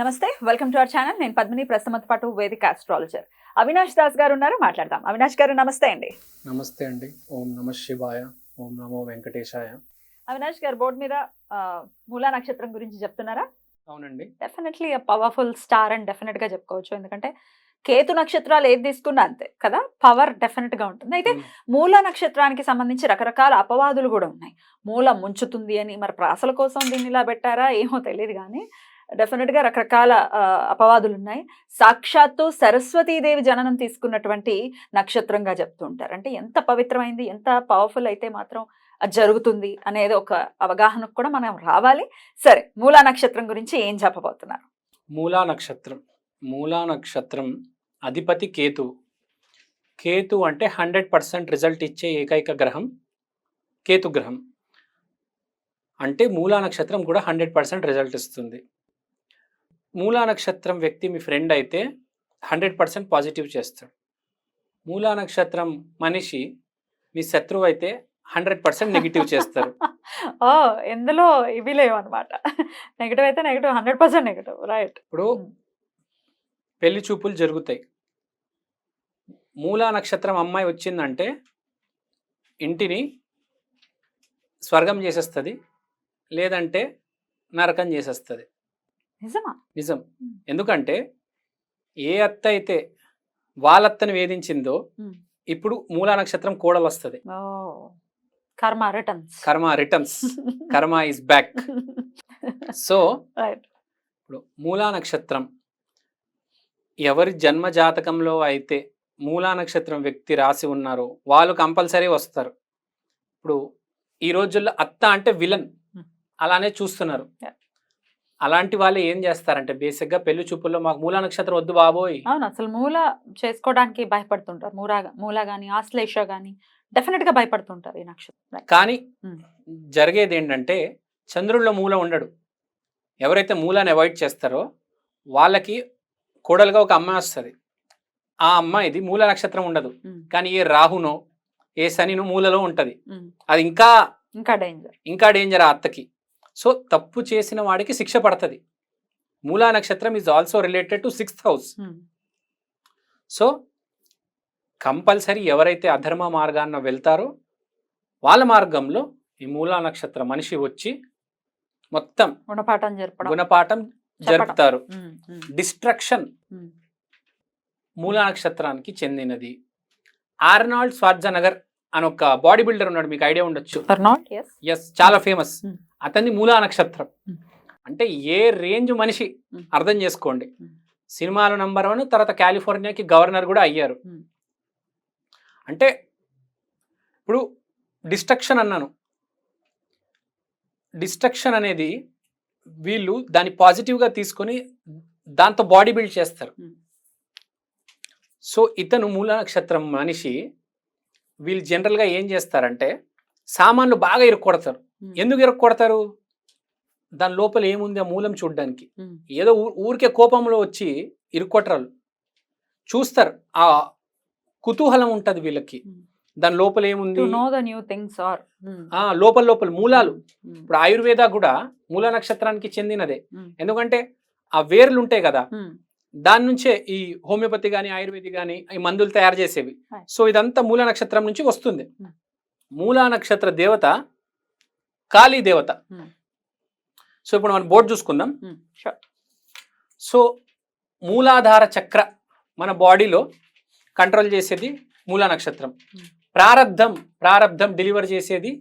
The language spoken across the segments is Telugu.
నమస్తే వెల్కమ్ టు అవర్ ఛానల్. నేను పద్మిని ప్రస్తుతం పాటు వేదిక ఆస్ట్రాలజర్ అవినాష్ దాస్ గారు ఉన్నారు మాట్లాడదాం. అవినాష్ గారు నమస్తే అండి. నమస్తే అండి. ఓం నమ శివాయ ఓం నమో వెంకటేశాయ. అవినాష్ గారు బోర్డు మీద మూలా నక్షత్రం గురించి చెప్తున్నారా? అవునండి. డెఫినెట్లీ పవర్ఫుల్ స్టార్ అని డెఫినెట్గా చెప్పుకోవచ్చు. ఎందుకంటే కేతు నక్షత్రాలు ఏది తీసుకున్నా అంతే కదా? పవర్ డెఫినెట్గా ఉంటుంది. అయితే. మూల నక్షత్రానికి సంబంధించి రకరకాల అపవాదులు కూడా ఉన్నాయి. మూల ముంచుతుంది అని మరి ప్రాసల కోసం దీన్ని ఇలా పెట్టారా? ఏమో తెలియదు కానీ డెఫినెట్గా రకరకాల అపవాదులు ఉన్నాయి సాక్షాత్తు సరస్వతీదేవి జననం తీసుకున్నటువంటి నక్షత్రంగా చెప్తూ ఉంటారు. అంటే ఎంత పవిత్రమైంది ఎంత పవర్ఫుల్ అయితే మాత్రం అది జరుగుతుంది అనేది ఒక అవగాహనకు కూడా మనం రావాలి. సరే మూలా నక్షత్రం గురించి ఏం చెప్పబోతున్నారు? మూలా నక్షత్రం. మూలా నక్షత్రం అధిపతి కేతు. కేతు అంటే హండ్రెడ్ పర్సెంట్ రిజల్ట్ ఇచ్చే ఏకైక గ్రహం కేతు గ్రహం అంటే మూలా నక్షత్రం కూడా హండ్రెడ్ పర్సెంట్ రిజల్ట్ ఇస్తుంది. మూలా నక్షత్రం వ్యక్తి మీ ఫ్రెండ్ అయితే హండ్రెడ్ పర్సెంట్ పాజిటివ్ చేస్తాడు. మూలా నక్షత్రం మనిషి మీ శత్రువు అయితే హండ్రెడ్ పర్సెంట్ నెగిటివ్ చేస్తారు. ఓ ఎందులో ఇవి లేవు అనమాట నెగిటివ్ అయితే negative hundred percent negative right ఇప్పుడు పెళ్ళి చూపులు జరుగుతాయి. మూలా నక్షత్రం అమ్మాయి వచ్చిందంటే ఇంటిని స్వర్గం చేసేస్తుంది లేదంటే నరకం చేసేస్తుంది. నిజమా? నిజం. ఎందుకంటే ఏ అత్త అయితే వాళ్ళత్తని వేధించిందో. ఇప్పుడు మూలా నక్షత్రం కోడలు వస్తుంది కర్మ రిటర్న్స్. కర్మ రిటర్న్స్. కర్మ ఇస్ బ్యాక్. సో ఇప్పుడు మూలా నక్షత్రం ఎవరి జన్మ జాతకంలో అయితే మూలా నక్షత్రం వ్యక్తి రాసి ఉన్నారో వాళ్ళు కంపల్సరీ వస్తారు. ఇప్పుడు ఈ రోజుల్లో అత్త అంటే విలన్. అలానే చూస్తున్నారు. అలాంటి వాళ్ళు ఏం చేస్తారంటే బేసిక్గా పెళ్ళి చూపుల్లో మాకు మూలా నక్షత్రం వద్దు బాబోయ్. అవును. అసలు మూల చేసుకోవడానికి భయపడుతుంటారు. మూలా మూల గాని ఆశ్లేష గాని డెఫినెట్గా భయపడుతుంటారు ఈ నక్షత్రం. కానీ. జరిగేది ఏంటంటే చంద్రుల్లో మూల ఉండడు. ఎవరైతే మూలాన్ని అవాయిడ్ చేస్తారో వాళ్ళకి కోడలుగా ఒక అమ్మాయి వస్తుంది. ఆ అమ్మాయిది మూల నక్షత్రం ఉండదు. కానీ ఏ రాహునో ఏ శనినో మూలలో ఉంటుంది. అది ఇంకా ఇంకా డేంజర్ ఇంకా డేంజర్ ఆ అత్తకి. సో తప్పు చేసిన వాడికి శిక్ష పడుతుంది. మూలా నక్షత్రం is also related to sixth house so compulsory ఎవరైతే అధర్మ మార్గాన్న వెళ్తారో వాళ్ళ మార్గంలో ఈ మూలా నక్షత్ర మనిషి వచ్చి మొత్తం గుణపాఠం జరపడం. గుణపాఠం. జరుపుతారు. Um, um, destruction um. మూలా నక్షత్రానికి చెందినది. ఆర్నాల్డ్ స్వార్జనగర్ అని ఒక బాడీ బిల్డర్ ఉన్నాడు మీకు ఐడియా ఉండొచ్చు. ఎస్ చాలా ఫేమస్ Hmm. అతన్ని మూలా నక్షత్రం. అంటే ఏ రేంజ్ మనిషి. అర్థం చేసుకోండి. సినిమాలో నంబర్ వన్ తర్వాత కాలిఫోర్నియాకి గవర్నర్ కూడా అయ్యారు. అంటే ఇప్పుడు డిస్ట్రక్షన్ అన్నాను డిస్ట్రక్షన్ అనేది వీళ్ళు దాన్ని పాజిటివ్గా తీసుకొని దాంతో బాడీ బిల్డ్ చేస్తారు. సో ఇతను మూల నక్షత్రం మనిషి వీళ్ళు జనరల్గా ఏం చేస్తారంటే సామాన్లు బాగా ఇరుక్కొడతారు. ఎందుకు ఇరుక్కొడతారు? దాని లోపల ఏముంది ఆ మూలం చూడడానికి? ఏదో ఊరికే కోపంలో వచ్చి ఇరుక్కొట్టరాలు చూస్తారు. ఆ కుతూహలం ఉంటుంది వీళ్ళకి. దాని లోపల ఏముంది? లోపల లోపల మూలాలు. ఇప్పుడు ఆయుర్వేద కూడా మూల నక్షత్రానికి చెందినదే. ఎందుకంటే ఆ వేర్లు ఉంటాయి కదా. దాని నుంచే ఈ హోమియోపతి కానీ ఆయుర్వేది కానీ ఈ మందులు తయారు చేసేవి. సో ఇదంతా మూల నక్షత్రం నుంచి వస్తుంది. మూలా నక్షత్ర దేవత కాళీ దేవత Hmm. సో ఇప్పుడు మనం బోర్డు చూసుకుందాం sure. సో మూలాధార చక్ర మన బాడీలో కంట్రోల్ చేసేది మూలా నక్షత్రం Hmm. ప్రారబ్ధం ప్రారబ్ధం డెలివర్ చేసేది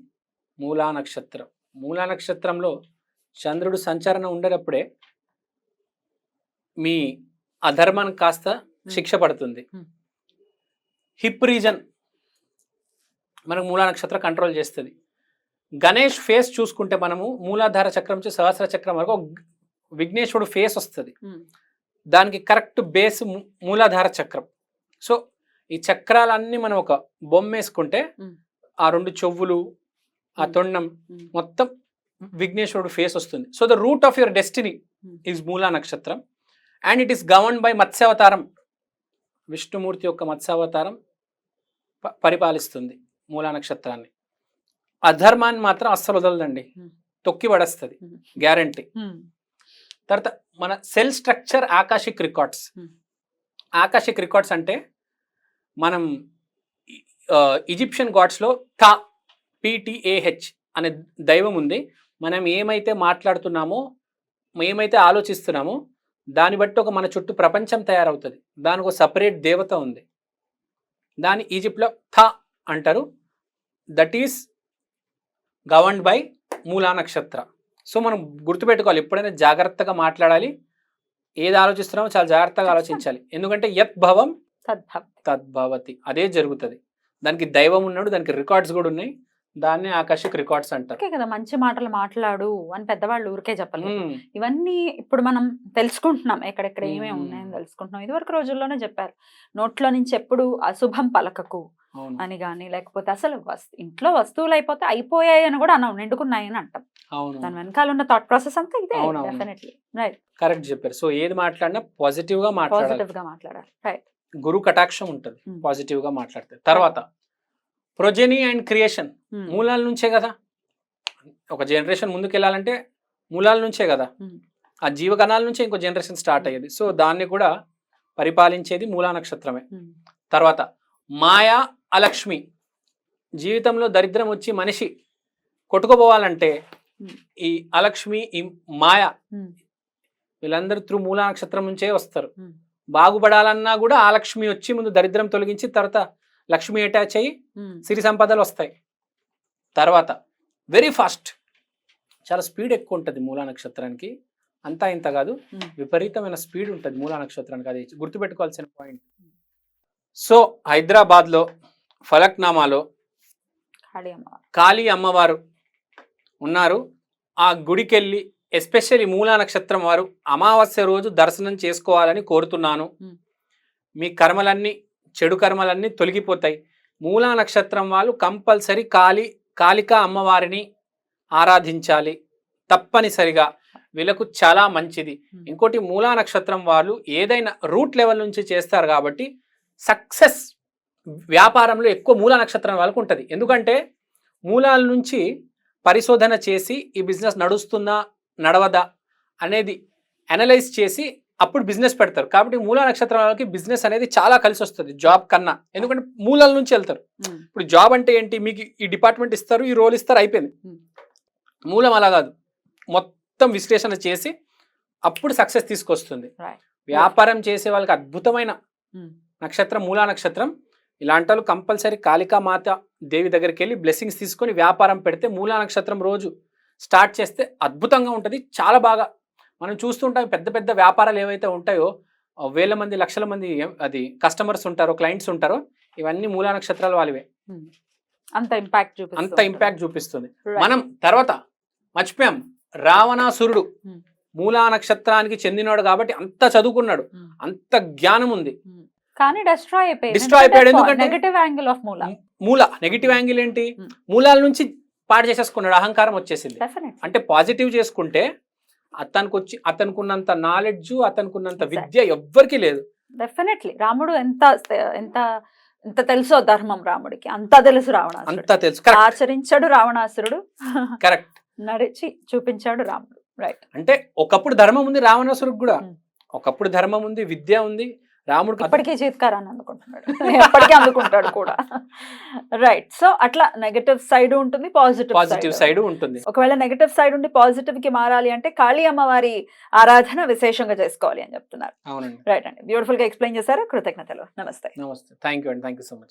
మూలా నక్షత్రం మూలా నక్షత్రంలో చంద్రుడు సంచరణ ఉండేటప్పుడే మీ అధర్మం కాస్త శిక్ష పడుతుంది Hmm. హిప్ రీజన్ మనకు మూలా నక్షత్రం కంట్రోల్ చేస్తుంది. గణేష్ ఫేస్ చూసుకుంటే మనము మూలాధార చక్రం నుంచి సహస్ర చక్రం వరకు విఘ్నేశ్వరుడు ఫేస్ వస్తుంది. ఉమ్, దానికి కరెక్ట్ బేస్ మూలాధార చక్రం. సో ఈ చక్రాలన్నీ మనం ఒక బొమ్మ వేసుకుంటే Hmm. ఆ రెండు చెవులు ఆ Hmm. తొండం మొత్తం విఘ్నేశ్వరుడు ఫేస్ వస్తుంది. So the root of your destiny Hmm. Is మూలా నక్షత్రం. And it is govern by మత్స్యావతారం విష్ణుమూర్తి యొక్క మత్స్యావతారం పరిపాలిస్తుంది. మూలా నక్షత్రాన్ని. అధర్మాన్ని మాత్రం అస్సలు వదలదండి. తొక్కి పడేస్తుంది. గ్యారంటీ. తర్వాత మన cell structure akashic records. Akashic records అంటే మనం ఈజిప్షియన్ గాడ్స్లో థా పిటిఏహెచ్ అనే దైవం ఉంది. మనం ఏమైతే మాట్లాడుతున్నామో ఏమైతే ఆలోచిస్తున్నామో దాన్ని బట్టి ఒక మన చుట్టూ ప్రపంచం తయారవుతుంది. దానికి ఒక సపరేట్ దేవత ఉంది. దాని ఈజిప్ట్లో థా అంటారు. దట్ ఈస్ గవర్న్డ్ బై మూలా నక్షత్ర. సో మనం గుర్తుపెట్టుకోవాలి ఎప్పుడైనా జాగ్రత్తగా మాట్లాడాలి ఏది ఆలోచిస్తున్నామో చాలా జాగ్రత్తగా ఆలోచించాలి. ఎందుకంటే యత్ భవం తద్భవం తద్భవతి. అదే జరుగుతుంది. దానికి దైవం ఉన్నాడు దానికి రికార్డ్స్ కూడా ఉన్నాయి. దాన్ని ఆకాశిక్ రికార్డ్స్ అంటారు. ఓకే కదా మంచి మాటలు మాట్లాడు అని పెద్దవాళ్ళు ఊరికే చెప్పలేదు. ఇవన్నీ ఇప్పుడు మనం తెలుసుకుంటున్నాం ఎక్కడెక్కడ ఏమేమి మ్మ్. ఉన్నాయని తెలుసుకుంటున్నాం. ఇదివరకు రోజుల్లోనే చెప్పారు. నోట్లో నుంచి ఎప్పుడు అశుభం పలకకు అని కానీ లేకపోతే అసలు ఇంట్లో వస్తువులు అయిపోతే అయిపోయాయి అని కూడా అన్నాం నిండుకున్నాయి అని అంటాం. దాని వెనకాల ఉన్న థాట్ ప్రాసెస్ అంతా ఇదే. డెఫినెట్లీ రైట్ కరెక్ట్ చెప్పారు. సో ఏది మాట్లాడినా పాజిటివ్గా మాట్లాడాలి. పాజిటివ్గా మాట్లాడాలి. రైట్ గురు కటాక్షం ఉంటుంది. పాజిటివ్గా మాట్లాడితే. తర్వాత ప్రొజెనీ అండ్ క్రియేషన్ మూలాల నుంచే కదా. ఒక జనరేషన్ ముందుకు వెళ్ళాలంటే మూలాల నుంచే కదా. మ్మ్. ఆ జీవగణాల నుంచే ఇంకో జనరేషన్ స్టార్ట్ అయ్యేది. సో దాన్ని కూడా పరిపాలించేది మూలా నక్షత్రమే. తర్వాత మాయా అలక్ష్మి జీవితంలో దరిద్రం వచ్చి మనిషి కొట్టుకుపోవాలంటే Hmm. ఈ అలక్ష్మి ఈ మాయ వీళ్ళందరూ త్రూ మూలా నక్షత్రం నుంచే వస్తారు. Hmm. బాగుపడాలన్నా కూడా ఆ లక్ష్మి వచ్చి ముందు దరిద్రం తొలగించి తర్వాత లక్ష్మి అటాచ్ అయ్యి సిరి సంపదలు వస్తాయి. తర్వాత వెరీ ఫాస్ట్ చాలా స్పీడ్ ఎక్కువ ఉంటుంది మూలా నక్షత్రానికి. అంతా ఇంత కాదు. విపరీతమైన స్పీడ్ ఉంటుంది మూలా నక్షత్రానికి. అది గుర్తుపెట్టుకోవాల్సిన పాయింట్ సో హైదరాబాద్లో ఫలక్నామాలో కాళీ అమ్మవారు ఉన్నారు. ఆ గుడికెళ్ళి ఎస్పెషల్లీ మూలా నక్షత్రం వారు అమావాస్య రోజు దర్శనం చేసుకోవాలని కోరుతున్నాను. మీ కర్మలన్నీ చెడు కర్మలన్నీ తొలగిపోతాయి. మూలా నక్షత్రం వాళ్ళు కంపల్సరీ కాళీ కాళికా అమ్మవారిని ఆరాధించాలి తప్పనిసరిగా. వీళ్ళకు చాలా మంచిది. ఇంకోటి మూలా నక్షత్రం వాళ్ళు ఏదైనా రూట్ లెవెల్ నుంచి చేస్తారు కాబట్టి సక్సెస్ వ్యాపారంలో ఎక్కువ మూలా నక్షత్రం వాళ్ళకు ఉంటుంది. ఎందుకంటే మూలాల నుంచి పరిశోధన చేసి ఈ బిజినెస్ నడుస్తుందా నడవదా అనేది అనలైజ్ చేసి అప్పుడు బిజినెస్ పెడతారు. కాబట్టి మూలా నక్షత్రం వాళ్ళకి బిజినెస్ అనేది చాలా కలిసి వస్తుంది జాబ్ కన్నా. ఎందుకంటే మూలాల నుంచి వెళ్తారు. ఇప్పుడు జాబ్ అంటే ఏంటి? మీకు ఈ డిపార్ట్మెంట్ ఇస్తారు ఈ రోల్ ఇస్తారు అయిపోయింది. మూలం అలా కాదు. మొత్తం విశ్లేషణ చేసి అప్పుడు సక్సెస్ తీసుకొస్తుంది. వ్యాపారం చేసే వాళ్ళకి అద్భుతమైన. నక్షత్రం మూలా నక్షత్రం. ఇలాంటి వాళ్ళు కంపల్సరీ కాళికా మాత దేవి దగ్గరికి వెళ్ళి బ్లెస్సింగ్స్ తీసుకొని వ్యాపారం పెడితే మూలా నక్షత్రం రోజు స్టార్ట్ చేస్తే అద్భుతంగా ఉంటుంది. చాలా బాగా మనం చూస్తుంటాం పెద్ద పెద్ద వ్యాపారాలు ఏవైతే ఉంటాయో వేల మంది లక్షల మంది అది కస్టమర్స్ ఉంటారో క్లయింట్స్ ఉంటారో ఇవన్నీ మూలా నక్షత్రాలు వాళ్ళవే. అంత ఇంపాక్ట్ చూపిస్తుంది అంత ఇంపాక్ట్ చూపిస్తుంది. మనం తర్వాత మర్చిపోయాం. రావణాసురుడు. మూలా నక్షత్రానికి చెందినవాడు కాబట్టి అంత చదువుకున్నాడు. అంత జ్ఞానం ఉంది. కానీ డెస్ట్రాయ్ Destroy అయిపోయాడు. ఎందుకంటే- నెగటివ్ యాంగిల్ ఆఫ్ మూల. మూల. నెగిటివ్ యాంగిల్ ఏంటి. మూలాల నుంచి పాడు చేసేసుకున్నాడు. అహంకారం వచ్చేసింది. అంటే పాజిటివ్ చేసుకుంటే అతనికి వచ్చి అతనుకున్నంత నాలెడ్జ్ అతనుకున్నంత Exactly. విద్య ఎవ్వరికి లేదు. డెఫినెట్లీ రాముడు ఎంత ఎంత ఎంత తెలుసో ధర్మం రాముడికి. అంత తెలుసు రావణాసురుడు అంతా తెలుసు. ఆచరించాడు రావణాసురుడు. కరెక్ట్ నడిచి చూపించాడు రాముడు. రైట్ అంటే ఒకప్పుడు ధర్మం ఉంది రావణాసురుడికి కూడా. Hmm. ఒకప్పుడు ధర్మం ఉంది విద్య ఉంది. రాముడికి ఇప్పటికీ చేత్కారాన్ని అందుకుంటున్నాడు. ఎప్పటికీ అందుకుంటాడు కూడా. రైట్ సో అట్లా నెగటివ్ సైడ్ ఉంటుంది పాజిటివ్ పాజిటివ్ సైడ్ ఉంటుంది. ఒకవేళ నెగటివ్ సైడ్ ఉండి పాజిటివ్కి మారాలి అంటే కాళీ అమ్మవారి ఆరాధన విశేషంగా చేసుకోవాలి అని చెప్తున్నారు. అవునండి. రైట్ అండి. బ్యూటిఫుల్గా ఎక్స్ప్లెయిన్ చేశారు. కృతజ్ఞతలు. నమస్తే. నమస్తే. థ్యాంక్ యూ అండి. Thank you so much